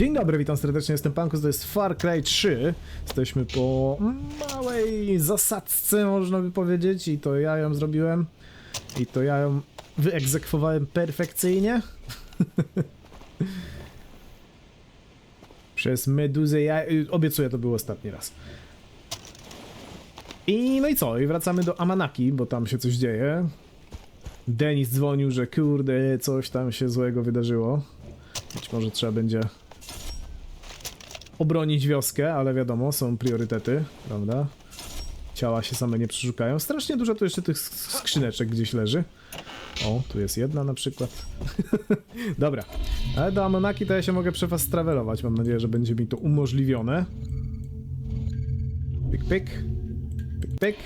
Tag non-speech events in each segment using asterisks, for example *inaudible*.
Dzień dobry, witam serdecznie, jestem Pankus, to jest Far Cry 3. Jesteśmy po małej zasadzce, można by powiedzieć, i to ja ją zrobiłem. I to ja ją wyegzekwowałem perfekcyjnie. *laughs* Przez meduzę ja... y, Obiecuję, to był ostatni raz. I no i co? I wracamy do Amanaki, bo tam się coś dzieje. Denis dzwonił, że kurde, coś tam się złego wydarzyło. Być może trzeba będzie obronić wioskę, ale wiadomo, są priorytety, prawda? Ciała się same nie przeszukają. Strasznie dużo tu jeszcze tych sk- skrzyneczek gdzieś leży. O, tu jest jedna na przykład. *laughs* Dobra, ale do Amonaki to ja się mogę przefast travelować. Mam nadzieję, że będzie mi to umożliwione. Pyk, pyk. Pyk, pyk.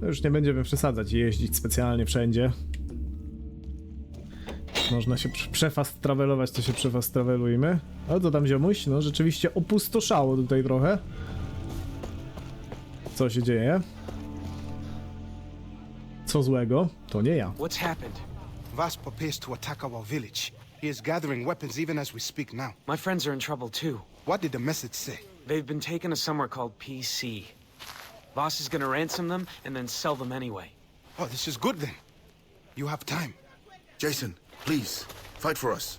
No już nie będziemy przesadzać i jeździć specjalnie wszędzie. Można się prze- przefast travelować, to się przefast travelujmy. Ale co tam ziomuś? No rzeczywiście opustoszało tutaj trochę. Co się dzieje? Co złego? To nie ja. What's happened? Vas prepares to attack our village. He is gathering weapons even as we speak now. My friends are in trouble too. What did the message say? They've been taken to somewhere called PC. Boss is gonna ransom them and then sell them anyway. Oh, this is good then. You have time. Jason, please, fight for us.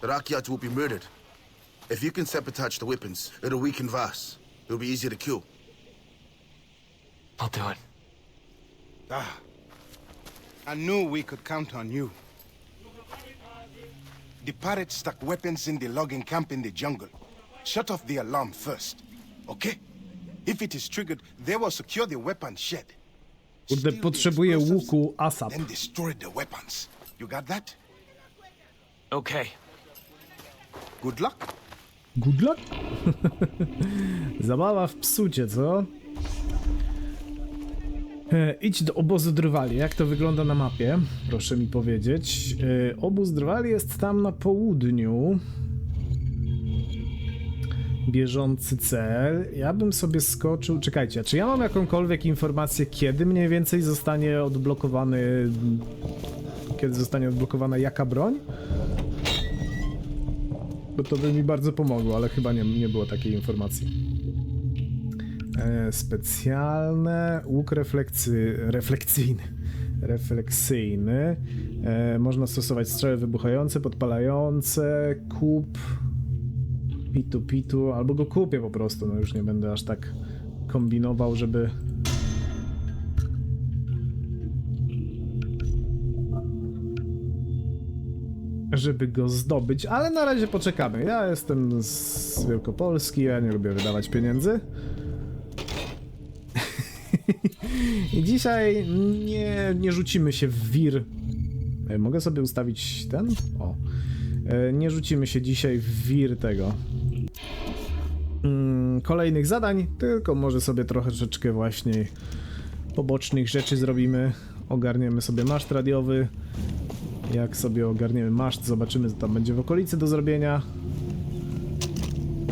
The Rakyat will be murdered. If you can sabotage the weapons, it'll weaken Vas. It'll be easier to kill. I'll do it. Ah. I knew we could count on you. The pirates stuck weapons in the logging camp in the jungle. Shut off the alarm first, okay? If it is triggered, they will secure the weapon shed. Kurde, the potrzebuję explosives, łuku ASAP. Then destroy the weapons. You got that? Okay. Good luck. Good luck. *laughs* Zabawa w psucie, co? E, idź do obozu drwali. Jak to wygląda na mapie? Proszę mi powiedzieć. E, obóz drwali jest tam na południu. Bieżący cel. Ja bym sobie skoczył. Czekajcie, czy ja mam jakąkolwiek informację, kiedy mniej więcej zostanie odblokowany. Kiedy zostanie odblokowana jaka broń? Bo to by mi bardzo pomogło, ale chyba nie, nie było takiej informacji. E, specjalne, łuk refleksy, refleksyjny. Refleksyjny. E, można stosować strzały wybuchające, podpalające, kup, pitu pitu, albo go kupię po prostu, no już nie będę aż tak kombinował, żeby... żeby go zdobyć, ale na razie poczekamy. Ja jestem z Wielkopolski, ja nie lubię wydawać pieniędzy. *laughs* I dzisiaj nie, nie rzucimy się w wir. E, Mogę sobie ustawić ten? O. E, Nie rzucimy się dzisiaj w wir tego. Mm, kolejnych zadań, tylko może sobie troszeczkę właśnie pobocznych rzeczy zrobimy. Ogarniemy sobie maszt radiowy. Jak sobie ogarniemy maszt, zobaczymy co tam będzie w okolicy do zrobienia.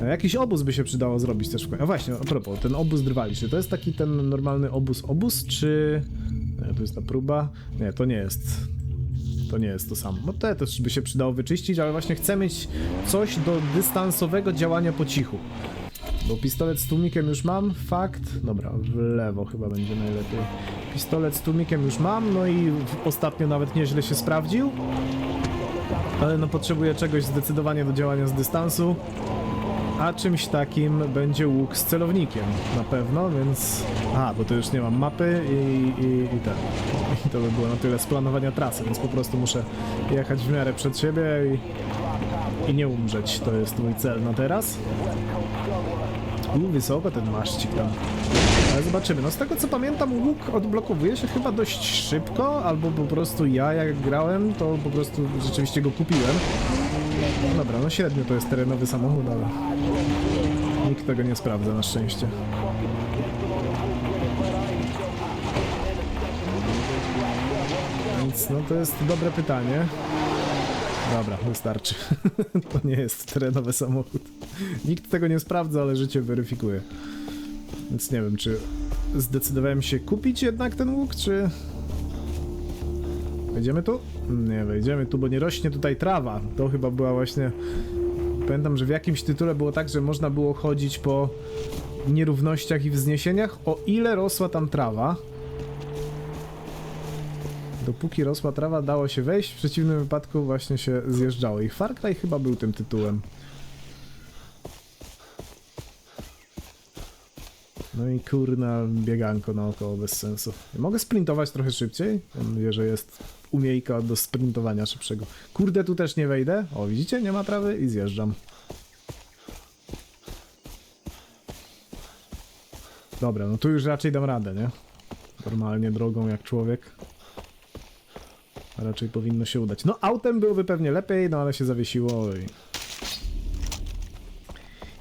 Jakiś obóz by się przydało zrobić też. w. A właśnie, a propos, ten obóz drwali, czy to jest taki ten normalny obóz obóz, czy... To jest ta próba. Nie, to nie jest. To nie jest to samo. No to też by się przydało wyczyścić, ale właśnie chcę mieć coś do dystansowego działania po cichu. Bo pistolet z tłumikiem już mam, fakt. Dobra, w lewo chyba będzie najlepiej. Pistolet z tłumikiem już mam, no i ostatnio nawet nieźle się sprawdził. Ale no potrzebuję czegoś zdecydowanie do działania z dystansu. A czymś takim będzie łuk z celownikiem, na pewno, więc... A, bo to już nie mam mapy i, i, i ten. *laughs* I to by było na tyle z planowania trasy, więc po prostu muszę jechać w miarę przed siebie i, i nie umrzeć. To jest mój cel na teraz. U, wysoko ten maszcik tam. Ale zobaczymy. No z tego co pamiętam, łuk odblokowuje się chyba dość szybko, albo po prostu ja jak grałem, to po prostu rzeczywiście go kupiłem. No dobra, no średnio to jest terenowy samochód, ale nikt tego nie sprawdza na szczęście. Więc no to jest dobre pytanie. Dobra, wystarczy. *laughs* to nie jest terenowy samochód. Nikt tego nie sprawdza, ale życie weryfikuje. Więc nie wiem, czy zdecydowałem się kupić jednak ten łuk, czy... Wejdziemy tu? Nie, wejdziemy tu, bo nie rośnie tutaj trawa. To chyba była właśnie Pamiętam, że w jakimś tytule było tak, że można było chodzić po nierównościach i wzniesieniach, o ile rosła tam trawa. Dopóki rosła trawa, dało się wejść, w przeciwnym wypadku właśnie się zjeżdżało. I Far Cry chyba był tym tytułem. No i kurna bieganko naokoło bez sensu. Mogę sprintować trochę szybciej? Mam nadzieję, że jest umiejka do sprintowania szybszego. Kurde, tu też nie wejdę. O, widzicie? Nie ma trawy i zjeżdżam. Dobra, no tu już raczej dam radę, nie? Normalnie drogą jak człowiek. Raczej powinno się udać. No autem byłoby pewnie lepiej, no ale się zawiesiło i...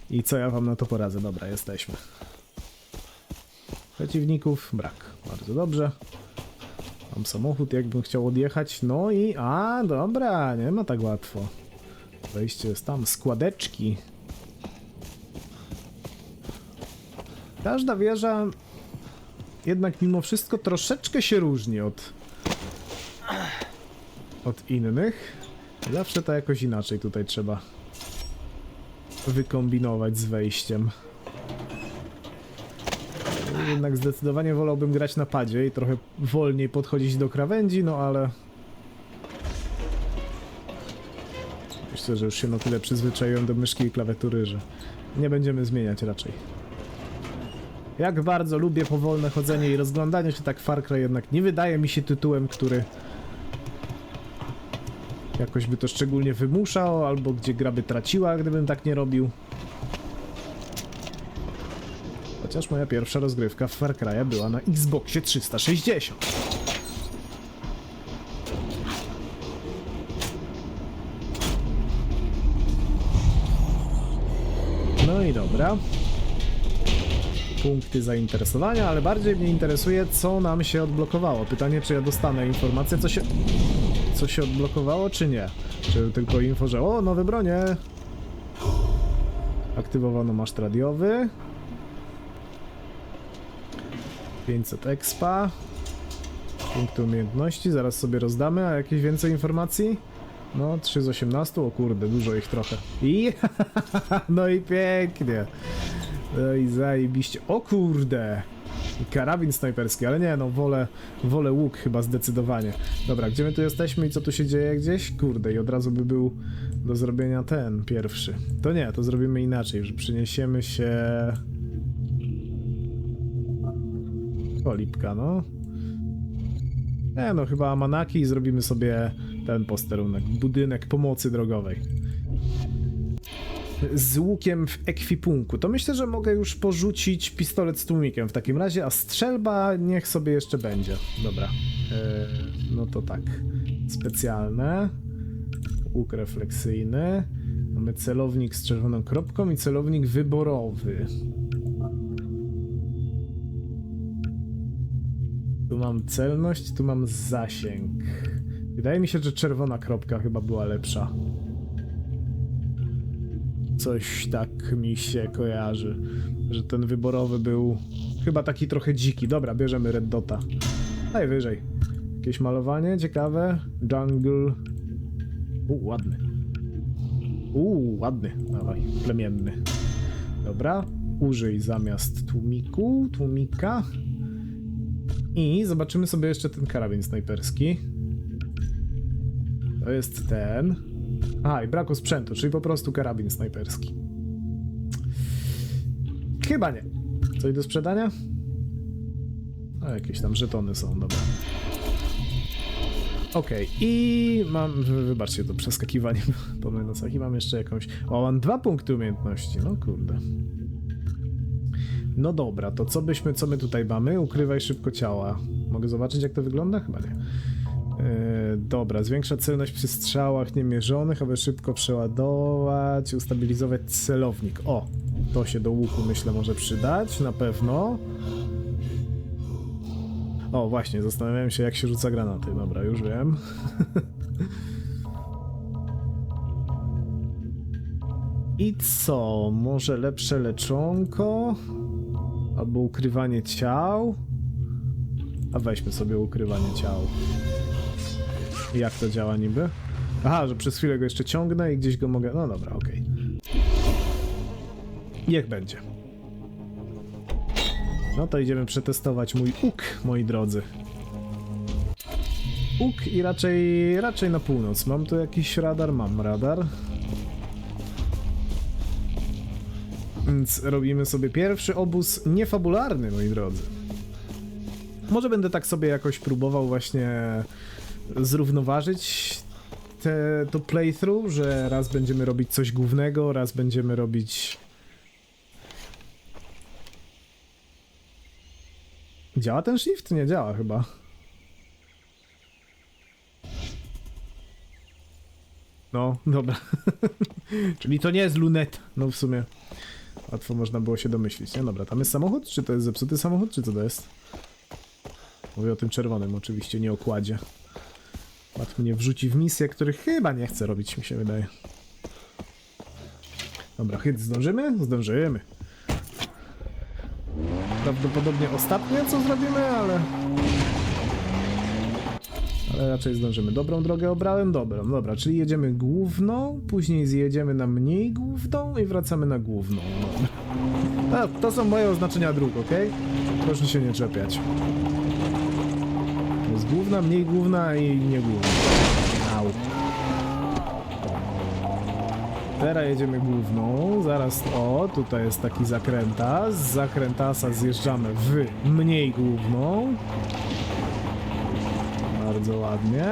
I co ja wam na to poradzę? Dobra, jesteśmy. Przeciwników brak. Bardzo dobrze. Mam samochód, jakbym chciał odjechać. No i... A, dobra, nie ma tak łatwo. Wejście jest tam. Składeczki. Każda wieża jednak mimo wszystko troszeczkę się różni od od innych. Zawsze to jakoś inaczej tutaj trzeba wykombinować z wejściem. Jednak zdecydowanie wolałbym grać na padzie i trochę wolniej podchodzić do krawędzi, no ale... Myślę, że już się na tyle przyzwyczaiłem do myszki i klawiatury, że nie będziemy zmieniać raczej. Jak bardzo lubię powolne chodzenie i rozglądanie się, tak Far Cry jednak nie wydaje mi się tytułem, który jakoś by to szczególnie wymuszał, albo gdzie gra by traciła, gdybym tak nie robił. Chociaż moja pierwsza rozgrywka w Far Cry'a była na Xboxie 360. No i dobra. Punkty zainteresowania, ale bardziej mnie interesuje, co nam się odblokowało. Pytanie, czy ja dostanę informację, co się, co się odblokowało, czy nie. Czy tylko info, że o, nowe bronie. Aktywowano maszt radiowy. 500 expa. Punkty umiejętności, zaraz sobie rozdamy, a jakieś więcej informacji? No, 3 z 18, o kurde, dużo ich trochę. I *laughs* no i pięknie. No i zajebiście. O kurde! Karabin snajperski, ale nie no, wolę, wolę łuk chyba zdecydowanie. Dobra, gdzie my tu jesteśmy i co tu się dzieje gdzieś? Kurde, i od razu by był do zrobienia ten pierwszy. To nie, to zrobimy inaczej, że przyniesiemy się... Kolipka, no. Nie no, chyba Amanaki i zrobimy sobie ten posterunek, budynek pomocy drogowej z łukiem w ekwipunku. To myślę, że mogę już porzucić pistolet z tłumikiem w takim razie, a strzelba niech sobie jeszcze będzie. Dobra. E, no to tak. Specjalne. Łuk refleksyjny. Mamy celownik z czerwoną kropką i celownik wyborowy. Tu mam celność, tu mam zasięg. Wydaje mi się, że czerwona kropka chyba była lepsza. Coś tak mi się kojarzy, że ten wyborowy był chyba taki trochę dziki. Dobra, bierzemy Red Dota. Najwyżej. Jakieś malowanie ciekawe. Jungle. U, ładny. U, ładny. Dawaj, plemienny. Dobra. Użyj zamiast tłumiku, tłumika. I zobaczymy sobie jeszcze ten karabin snajperski. To jest ten. A, i braku sprzętu, czyli po prostu karabin snajperski. Chyba nie. Coś do sprzedania? A, jakieś tam żetony są, dobra. Okej, i mam... wy- Wybaczcie to przeskakiwanie *laughs* po menusach. I mam jeszcze jakąś... O, mam dwa punkty umiejętności, no kurde. No dobra, to co byśmy, co my tutaj mamy? Ukrywaj szybko ciała. Mogę zobaczyć jak to wygląda? Chyba nie. Yy, dobra, zwiększa celność przy strzałach niemierzonych, aby szybko przeładować, ustabilizować celownik. O, to się do łuku myślę może przydać, na pewno. O, właśnie, zastanawiałem się jak się rzuca granaty. Dobra, już wiem. *laughs* I co? Może lepsze leczonko? Albo ukrywanie ciał? A weźmy sobie ukrywanie ciał. Jak to działa niby? Aha, że przez chwilę go jeszcze ciągnę i gdzieś go mogę... No dobra, okej. Niech będzie. No to idziemy przetestować mój łuk, moi drodzy. Łuk i raczej, raczej na północ. Mam tu jakiś radar? Mam radar. Więc robimy sobie pierwszy obóz niefabularny, moi drodzy. Może będę tak sobie jakoś próbował właśnie zrównoważyć te, to playthrough, że raz będziemy robić coś głównego, raz będziemy robić... Działa ten shift? Nie działa chyba. No, dobra. *laughs* Czyli to nie jest luneta. No w sumie łatwo można było się domyślić. Nie, dobra, tam jest samochód? Czy to jest zepsuty samochód? Czy co to jest? Mówię o tym czerwonym oczywiście, nie o kładzie. Łatwo mnie wrzuci w misję, których chyba nie chce robić, mi się wydaje. Dobra, chyt, zdążymy? Zdążymy. Prawdopodobnie ostatnie, co zrobimy, ale... Ale raczej zdążymy. Dobrą drogę obrałem? Dobrą, dobra, czyli jedziemy główną, później zjedziemy na mniej główną i wracamy na główną. Dobra. A, to są moje oznaczenia dróg, ok? Proszę się nie czepiać. Jest główna, mniej główna i nie główna. Au. Teraz jedziemy główną, zaraz o, tutaj jest taki zakrętas, z zakrętasa zjeżdżamy w mniej główną. Bardzo ładnie.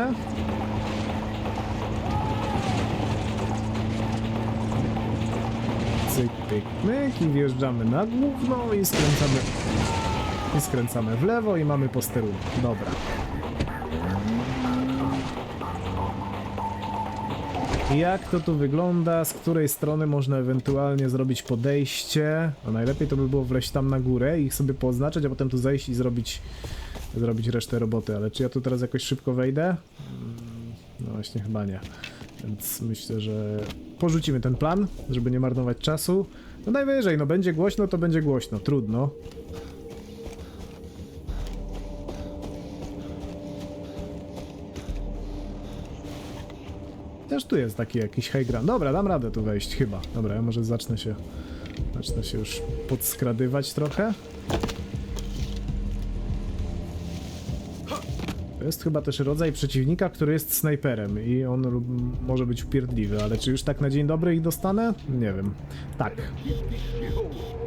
Cyk, pyk, myk i wjeżdżamy na główną i skręcamy i skręcamy w lewo i mamy posterunek. Dobra. Jak to tu wygląda? Z której strony można ewentualnie zrobić podejście? No najlepiej to by było wleźć tam na górę i ich sobie poznaczyć, a potem tu zejść i zrobić, zrobić resztę roboty. Ale czy ja tu teraz jakoś szybko wejdę? Mm, No właśnie chyba nie. Więc myślę, że porzucimy ten plan, żeby nie marnować czasu. No najwyżej, no będzie głośno, to będzie głośno. Trudno. Też tu jest taki jakiś high ground. Dobra, dam radę tu wejść chyba. Dobra, ja może zacznę się zacznę się już podskradywać trochę. To jest chyba też rodzaj przeciwnika, który jest snajperem i on może być upierdliwy, ale czy już tak na dzień dobry ich dostanę? Nie wiem. Tak.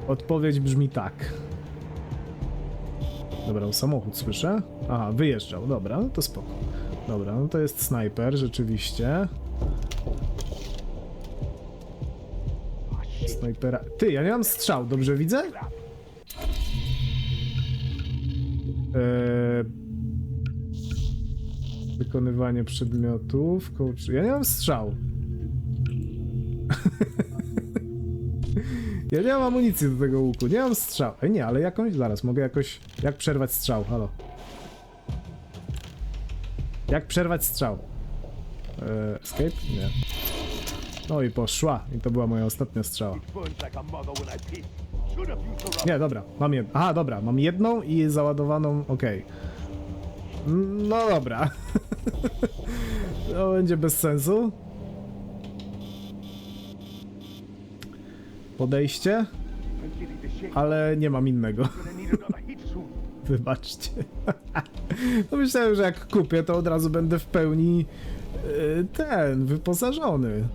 Odpowiedź brzmi tak. Dobra, samochód słyszę. Aha, wyjeżdżał. Dobra, no to spoko. Dobra, no to jest snajper, rzeczywiście. Snajpera. Ty, ja nie mam strzał, dobrze widzę? Eee... Wykonywanie przedmiotów. Coach... Ja nie mam strzał. *laughs* ja nie mam amunicji do tego łuku, nie mam strzał. Ej, nie, ale jakąś. Zaraz, mogę jakoś. Jak przerwać strzał? Halo. Jak przerwać strzał? Eee, escape? Nie. No i poszła. I to była moja ostatnia strzała. Nie, dobra, mam jedną. Aha, dobra, mam jedną i załadowaną, okej. No dobra. *laughs* to będzie bez sensu. Podejście. Ale nie mam innego. *laughs* Wybaczcie. *laughs* no myślałem, że jak kupię, to od razu będę w pełni yy, ten, wyposażony.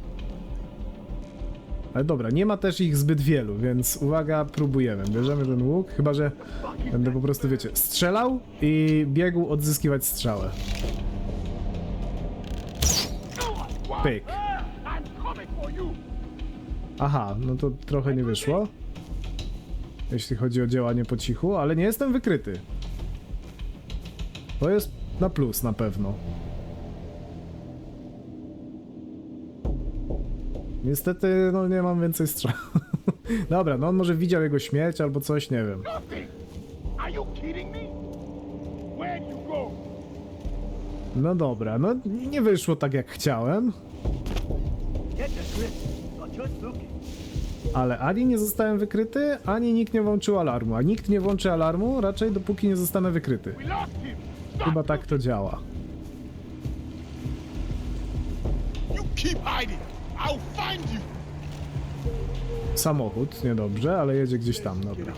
Ale dobra, nie ma też ich zbyt wielu, więc uwaga, próbujemy. Bierzemy ten łuk, chyba że będę po prostu, wiecie, strzelał i biegł odzyskiwać strzałę. Pyk. Aha, no to trochę nie wyszło. Jeśli chodzi o działanie po cichu, ale nie jestem wykryty. To jest na plus na pewno. Niestety, no nie mam więcej strzał. *laughs* Dobra, no on może widział jego śmierć albo coś, nie wiem. No dobra, no nie wyszło tak jak chciałem, ale ani nie zostałem wykryty, ani nikt nie włączył alarmu. A nikt nie włączy alarmu raczej dopóki nie zostanę wykryty. Chyba tak to działa. You keep hiding. Samochód, niedobrze, ale jedzie gdzieś tam, dobra.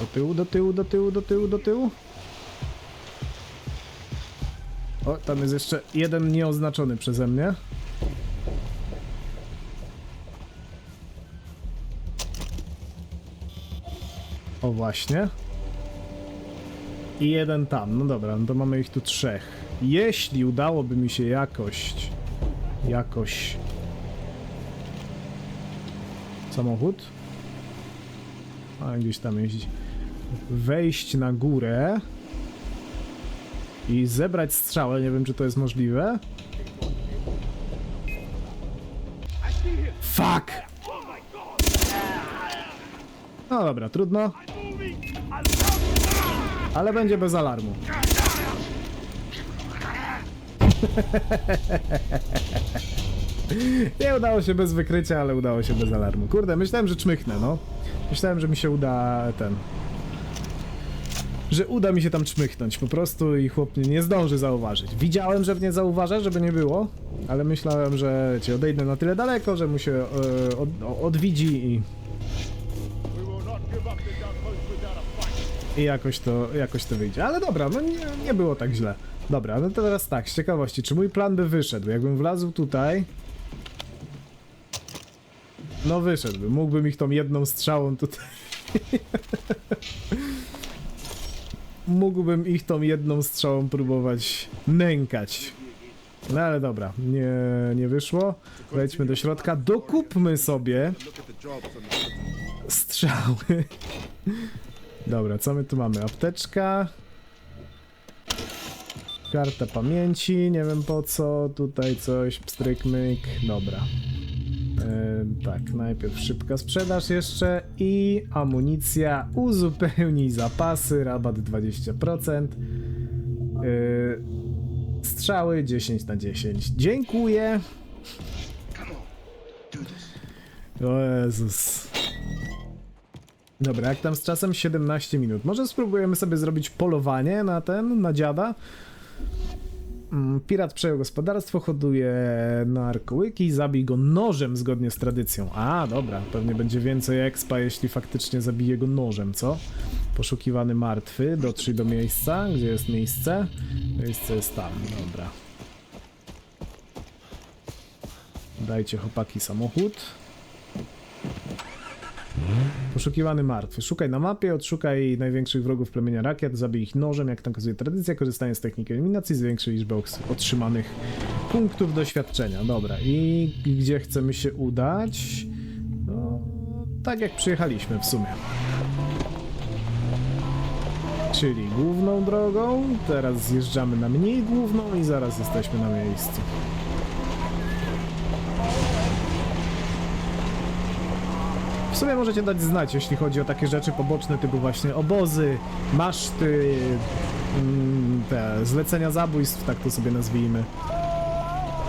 Do tyłu, do tyłu, do tyłu, do tyłu, do tyłu. O, tam jest jeszcze jeden nieoznaczony przeze mnie. O, właśnie. I jeden tam. No dobra, no to mamy ich tu trzech. Jeśli udałoby mi się jakoś... Jakoś... Samochód? A gdzieś tam jeździ. Wejść na górę i zebrać strzałę. Nie wiem, czy to jest możliwe. Fuck! No dobra, trudno. Ale będzie bez alarmu. *laughs* Nie udało się bez wykrycia, ale udało się bez alarmu. Kurde, myślałem, że czmychnę, no. Myślałem, że mi się uda ten. Że uda mi się tam czmychnąć po prostu i chłop nie zdąży zauważyć. Widziałem, że mnie zauważa, żeby nie było, ale myślałem, że cię odejdę na tyle daleko, że mu się e, od, odwidzi i, i jakoś, to, jakoś to wyjdzie. Ale dobra, no nie, nie było tak źle. Dobra, no to teraz tak, z ciekawości, czy mój plan by wyszedł? Jakbym wlazł tutaj... No wyszedłby, mógłbym ich tą jedną strzałą tutaj... *laughs* mógłbym ich tą jedną strzałą próbować nękać. No ale dobra, nie, nie wyszło. Wejdźmy do środka, dokupmy sobie strzały. Dobra, co my tu mamy? Apteczka. Karta pamięci, nie wiem po co. Tutaj coś, pstryk, myk. Dobra. Tak, najpierw szybka sprzedaż jeszcze i amunicja. Uzupełnij zapasy, rabat 20%. E, strzały 10 na 10. Dziękuję. O Jezus. Dobra, jak tam z czasem 17 minut. Może spróbujemy sobie zrobić polowanie na ten, na dziada. Mm, Pirat przejął gospodarstwo, hoduje narkołyki, zabij go nożem zgodnie z tradycją. A, dobra, pewnie będzie więcej expa, jeśli faktycznie zabije go nożem, co? Poszukiwany martwy, dotrzyj do miejsca. Gdzie jest miejsce? Miejsce jest tam, dobra. Dajcie chłopaki samochód. Poszukiwany martwy. Szukaj na mapie, odszukaj największych wrogów plemienia rakiet, zabij ich nożem, jak nakazuje tradycja, korzystając z techniki eliminacji, zwiększy liczbę otrzymanych punktów doświadczenia. Dobra, i gdzie chcemy się udać? No, tak jak przyjechaliśmy w sumie. Czyli główną drogą, teraz zjeżdżamy na mniej główną i zaraz jesteśmy na miejscu. W sumie możecie dać znać, jeśli chodzi o takie rzeczy poboczne, typu właśnie obozy, maszty, mm, te zlecenia zabójstw, tak to sobie nazwijmy.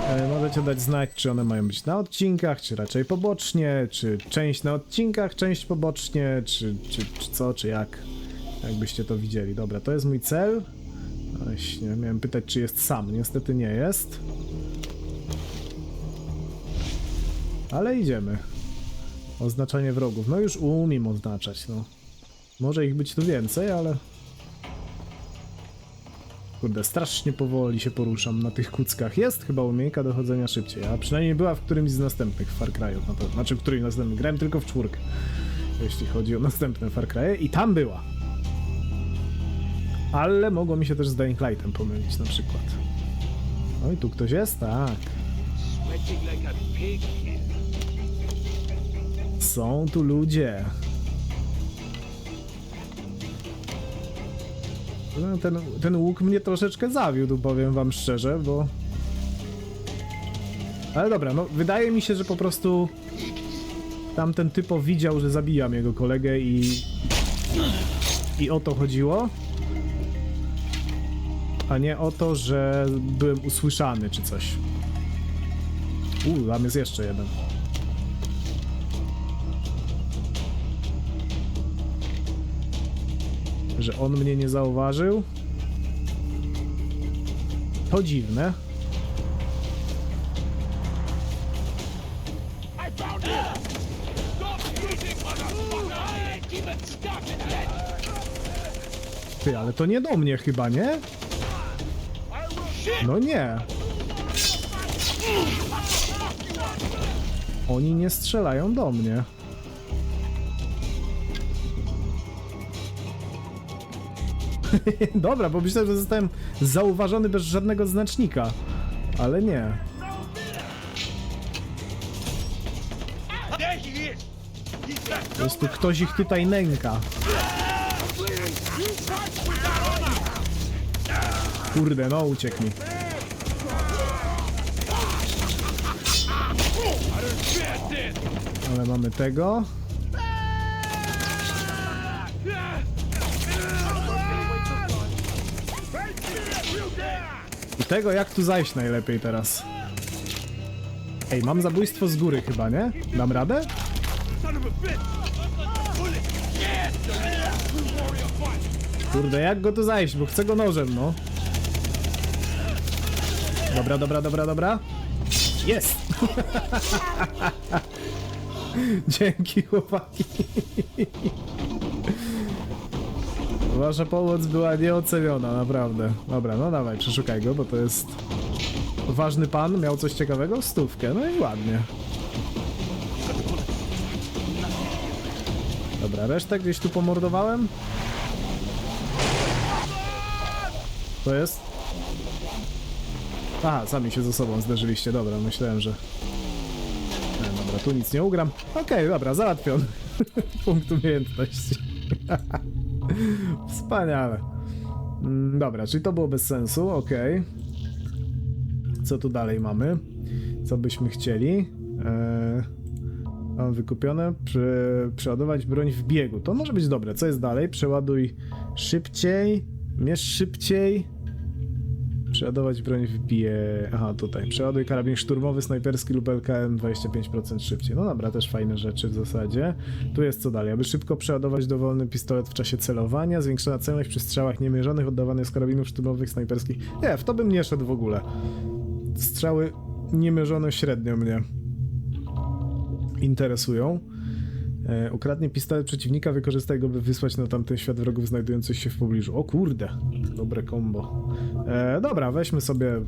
E, Możecie dać znać, czy one mają być na odcinkach, czy raczej pobocznie, czy część na odcinkach, część pobocznie, czy, czy, czy co, czy jak. Jakbyście to widzieli. Dobra, to jest mój cel. Właśnie, miałem pytać, czy jest sam. Niestety nie jest. Ale idziemy. Oznaczanie wrogów. No już umiem oznaczać, no. Może ich być tu więcej, ale... Kurde, strasznie powoli się poruszam na tych kuckach. Jest chyba umiejka dochodzenia szybciej, a przynajmniej była w którymś z następnych Far Cry'ów na pewno. Znaczy, w którymś następnym. Grałem tylko w czwórkę, jeśli chodzi o następne Far Cry'e i tam była. Ale mogło mi się też z Dying Lightem pomylić na przykład. Oj, tu ktoś jest? Tak. Są tu ludzie. No, ten, ten łuk mnie troszeczkę zawiódł, powiem wam szczerze, bo... Ale dobra, no wydaje mi się, że po prostu tamten typo widział, że zabijam jego kolegę i... I o to chodziło. A nie o to, że byłem usłyszany czy coś. U, tam jest jeszcze jeden. Że on mnie nie zauważył. To dziwne. Ty, ale to nie do mnie chyba, nie? No nie. Oni nie strzelają do mnie. *laughs* Dobra, bo myślałem, że zostałem zauważony bez żadnego znacznika. Ale nie. Po prostu ktoś ich tutaj nęka. Kurde, no uciekł mi. Ale mamy tego. Tego jak tu zajść najlepiej teraz. Ej, mam zabójstwo z góry chyba, nie? Dam radę? Kurde, jak go tu zajść, bo chcę go nożem, no. Dobra, dobra, dobra, dobra. Jest! *laughs* Dzięki, chłopaki. Wasza pomoc była nieoceniona, naprawdę. Dobra, no dawaj, przeszukaj go, bo to jest... Ważny pan, miał coś ciekawego? Stówkę, no i ładnie. Dobra, resztę gdzieś tu pomordowałem? To jest? Aha, sami się ze sobą zderzyliście, dobra, myślałem, że... Nie, dobra, tu nic nie ugram. Okej, dobra, załatwiony. *laughs* Punkt umiejętności. *laughs* *laughs* Wspaniale. Mm, Dobra, czyli to było bez sensu, okej. Co tu dalej mamy? Co byśmy chcieli? Eee, mam wykupione. Prze, przeładować broń w biegu. To może być dobre. Co jest dalej? Przeładuj szybciej. Mierz szybciej. Przeładować broń w bie... Aha, tutaj. Przeładuj karabin szturmowy, snajperski lub LKM 25% szybciej. No dobra, też fajne rzeczy w zasadzie. Tu jest co dalej. Aby szybko przeładować dowolny pistolet w czasie celowania, zwiększona celność przy strzałach niemierzonych oddawanych z karabinów szturmowych, snajperskich. Nie, w to bym nie szedł w ogóle. Strzały niemierzone średnio mnie interesują. E, ukradnie pistolet przeciwnika, wykorzystaj go, by wysłać na tamten świat wrogów znajdujących się w pobliżu. O kurde, dobre combo. E, dobra, weźmy sobie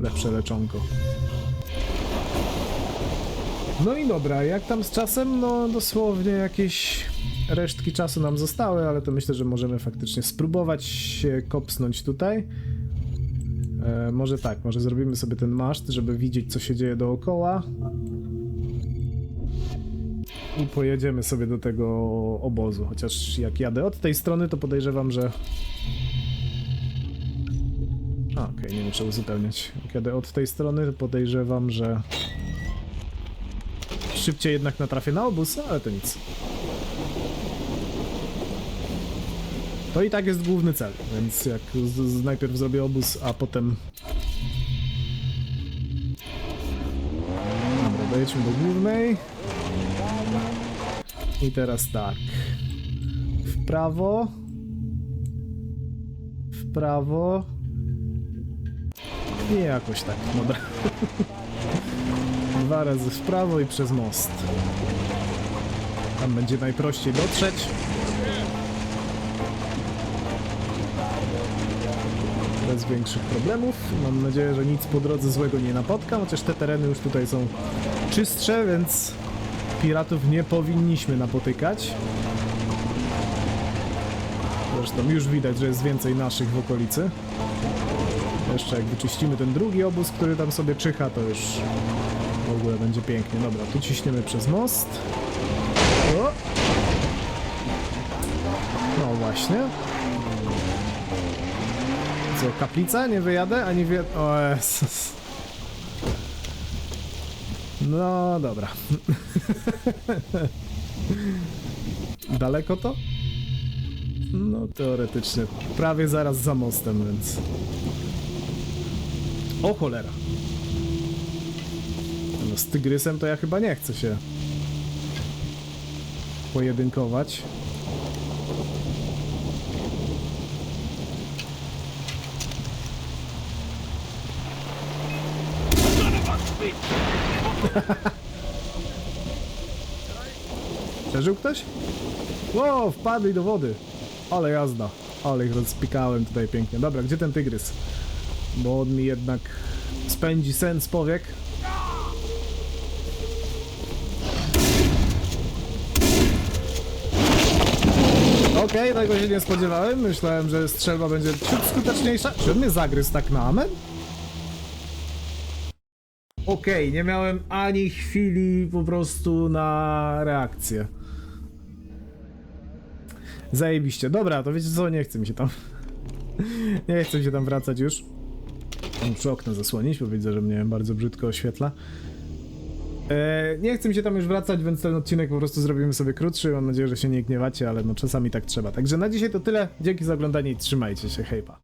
lepsze leczonko. No i dobra, jak tam z czasem? No dosłownie jakieś resztki czasu nam zostały, ale to myślę, że możemy faktycznie spróbować się kopsnąć tutaj. E, może tak, może zrobimy sobie ten maszt, żeby widzieć co się dzieje dookoła. Pojedziemy sobie do tego obozu. Chociaż jak jadę od tej strony, to podejrzewam, że. A, Okej, nie muszę uzupełniać. Jak jadę od tej strony, to podejrzewam, że. Szybciej jednak natrafię na obóz, ale to nic. To i tak jest główny cel, więc jak najpierw zrobię obóz, a potem. Dobra, dojedźmy do głównej. I teraz tak. W prawo. W prawo. I jakoś tak, dobra. Dwa razy w prawo i przez most. Tam będzie najprościej dotrzeć. Bez większych problemów. Mam nadzieję, że nic po drodze złego nie napotkam, chociaż te tereny już tutaj są czystsze, więc piratów nie powinniśmy napotykać. Zresztą już widać, że jest więcej naszych w okolicy. Jeszcze jak wyczyścimy ten drugi obóz, który tam sobie czyha, to już w ogóle będzie pięknie. Dobra, tu ciśniemy przez most. O! No właśnie. Co, kaplica? Nie wyjadę? Ani wie... O Jezus. No dobra. *laughs* Daleko to? No teoretycznie. Prawie zaraz za mostem, więc... O cholera. No z tygrysem to ja chyba nie chcę się pojedynkować. *laughs* Przeżył ktoś? Ło, wpadli do wody. Ale jazda. Ale ich rozpikałem tutaj pięknie. Dobra, gdzie ten tygrys? Bo on mi jednak spędzi sen z powiek. Okej, tego się nie spodziewałem. Myślałem, że strzelba będzie ciut skuteczniejsza. Czy on mnie zagryzł tak na amen? Okej, nie miałem ani chwili po prostu na reakcję. Zajebiście. Dobra, to wiecie co, nie chce mi się tam... *laughs* nie chce mi się tam wracać już. Muszę okno zasłonić, bo widzę, że mnie bardzo brzydko oświetla. E, nie chce mi się tam już wracać, więc ten odcinek po prostu zrobimy sobie krótszy. Mam nadzieję, że się nie gniewacie, ale no czasami tak trzeba. Także na dzisiaj to tyle. Dzięki za oglądanie i trzymajcie się. Hejpa.